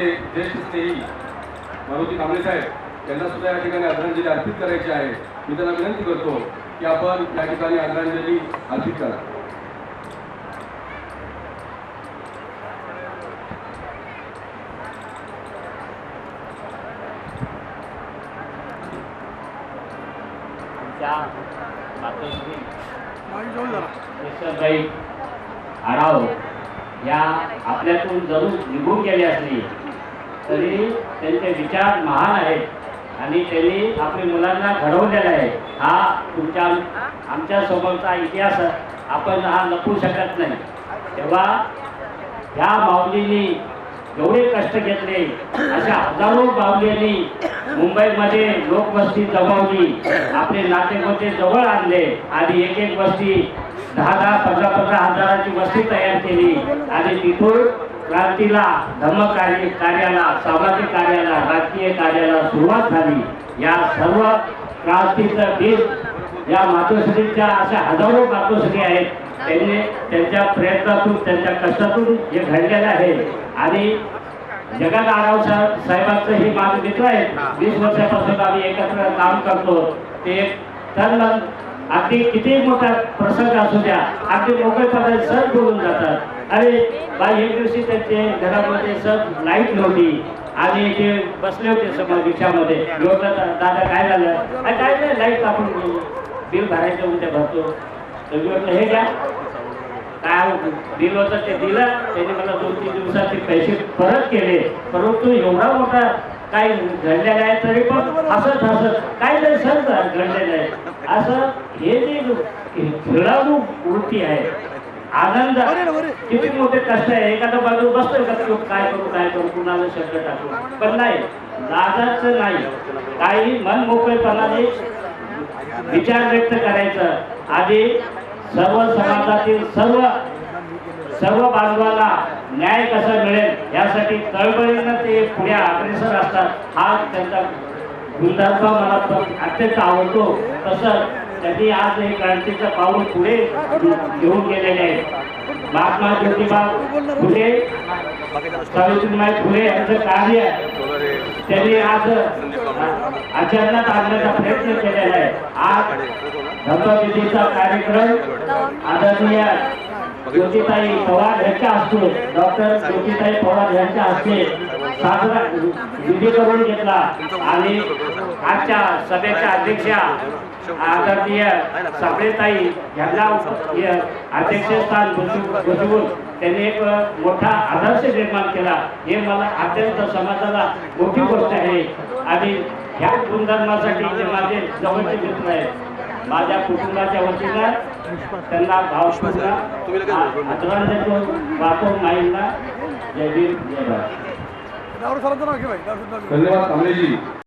आमचे ज्येष्ठ स्नेही मारुती कांबळे साहेब यांना सुद्धा या ठिकाणी आदरांजली अर्पित करायची आहे. मी त्यांना विनंती करतो की आपण या ठिकाणी आदरांजली अर्पित करा. आराव या आपल्यातून जरूर निघून गेले असले तरी त्यांचे विचार महान आहेत. आणि त्यांनी आपल्या मुलांना घडवलेला आहे. हा तुमच्या आमच्यासोबतचा इतिहास आपण हा लपवू शकत नाही. तेव्हा ह्या माऊलींनी एवढे कष्ट घेतले अशा हजारो माऊलींनी मुंबईमध्ये लोकवस्ती जमवली आपले नातेगोते जवळ आणले आणि एक एक वस्ती दहा दहा पंधरा पंधरा हजाराची वस्ती तयार केली. आणि तिथून क्रांतीला धम्म कार्य कार्याला सामाजिक कार्याला राजकीय कार्याला सुरुवात झाली. या सर्व क्रांतीचं बीज या मातोश्रीच्या अशा हजारो मातोश्री आहेत. त्यांनी त्यांच्या प्रयत्नातून त्यांच्या कष्टातून हे घडलेलं आहे. आणि जगात आराव साहेबांचं हे माझे मित्र आहेत. वीस वर्षापासून आम्ही एकत्र काम करतो. ते एक तन अगदी किती मोठा प्रसंग असू द्या अगदी मोकळेपणे सर बोलून जातात. अरे बाई एक दिवशी त्यांचे घरामध्ये सर लाइट नव्हती. आणि ते बसले होते समोर रिक्षामध्ये. मी दादा काय झालं? "अरे, काय नाही लाइट कापून बिल भरायचं उद्या भरतो. तर म्हटलं हे घ्या. काय हो, बिल होतं ते दिलं. त्याने मला दोन तीन दिवसात ते पैसे परत केले. परंतु एवढा मोठा काय घडलेला आहे तरी पण हसत हसत काय तरी सर घडलेलं आहे. असं हे जे खेळाडू वृत्ती आहे आनंद किती मोठे कष्ट आहे. एखादा बाजू बसतोय का तो काय करू काय करू कुणाला शब्द टाकू. पण नाही लाजाचं नाही. काही मन मोकळेपणाने विचार व्यक्त करायचं. आणि सर्व समाजातील सर्व सर्व बांधवाला न्याय कसा मिळेल यासाठी तळमळीनं ते पुढे अग्रेसर असतात. हा त्यांचा गुणधर्म मला अत्यंत आवडतो. तसं त्यांनी आज हे क्रांतीचं पाऊल पुढे घेऊन गेलेले आहे. महात्मा ज्योतिबा फुले सावित्रीबाई फुले यांचं कार्य त्यांनी आज आचरणात आणण्याचा प्रयत्न केलेला आहे. आज धर्मविधीचा कार्यक्रम आदरणीय ज्योतिताई पवार यांच्या हस्ते डॉक्टर ज्योतिताई पवार यांच्या हस्ते साजरा विधी करून घेतला. आणि आजच्या सभेच्या अध्यक्षा आदरणीय साबळेताई यांना हे अध्यक्षस्थान बसू- बसवून त्यांनी एक मोठा आदर्श निर्माण केला. हे मला अत्यंत समाजाला मोठी गोष्ट आहे. आणि ह्या गुणधर्मासाठी ते माझे जवळचे मित्र आहेत माझ्या कुटुंबाच्या वतीनं त्यांना भावपूर्ण आदरांजली माईंना. जय भीम जय भारत. धन्यवाद